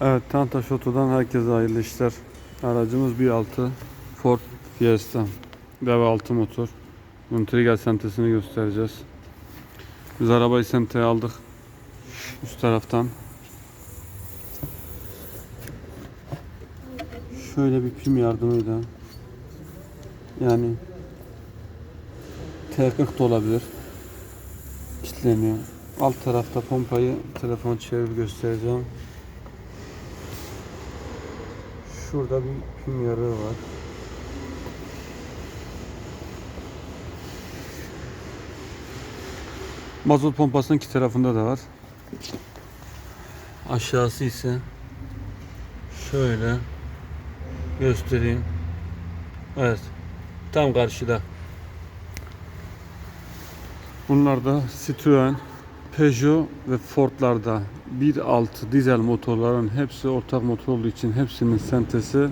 Evet, Tantaş Oto'dan herkese hayırlı işler. Aracımız 1.6 Ford Fiesta. Dev 6 motor. Bunun trigger sentesini göstereceğiz. Biz arabayı senteye aldık. Üst taraftan. Şöyle bir pim yardımıyla. Yani T40 da olabilir. Kilitleniyor. Alt tarafta pompayı telefon çevirip göstereceğim. Şurada bir pim yarığı var. Mazot pompasının iki tarafında da var. Aşağısı ise şöyle göstereyim. Evet. Tam karşıda. Bunlar da Citroen, Peugeot ve Ford'larda 1.6 dizel motorların hepsi ortak motor olduğu için hepsinin sentesi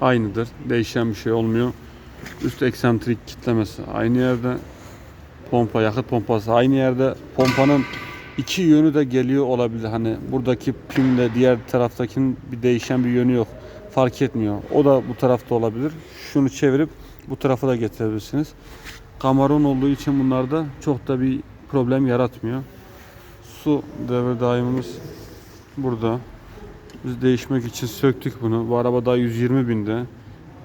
aynıdır. Değişen bir şey olmuyor. Üst eksantrik kitlemesi aynı yerde. Pompa, yakıt pompası aynı yerde. Pompanın iki yönü de geliyor olabilir. Hani buradaki pimle diğer taraftakinin bir değişen bir yönü yok. Fark etmiyor. O da bu tarafta olabilir. Şunu çevirip bu tarafa da getirebilirsiniz. Kamaron olduğu için bunlarda çok da bir problem yaratmıyor. Su devre daimimiz burada. Biz değişmek için söktük bunu. Bu araba daha 120 binde.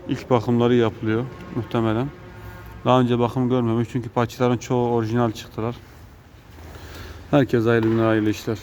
İlk bakımları yapılıyor muhtemelen. Daha önce bakım görmemiş çünkü parçaların çoğu orijinal çıktılar. Herkese hayırlı hayırlı işler.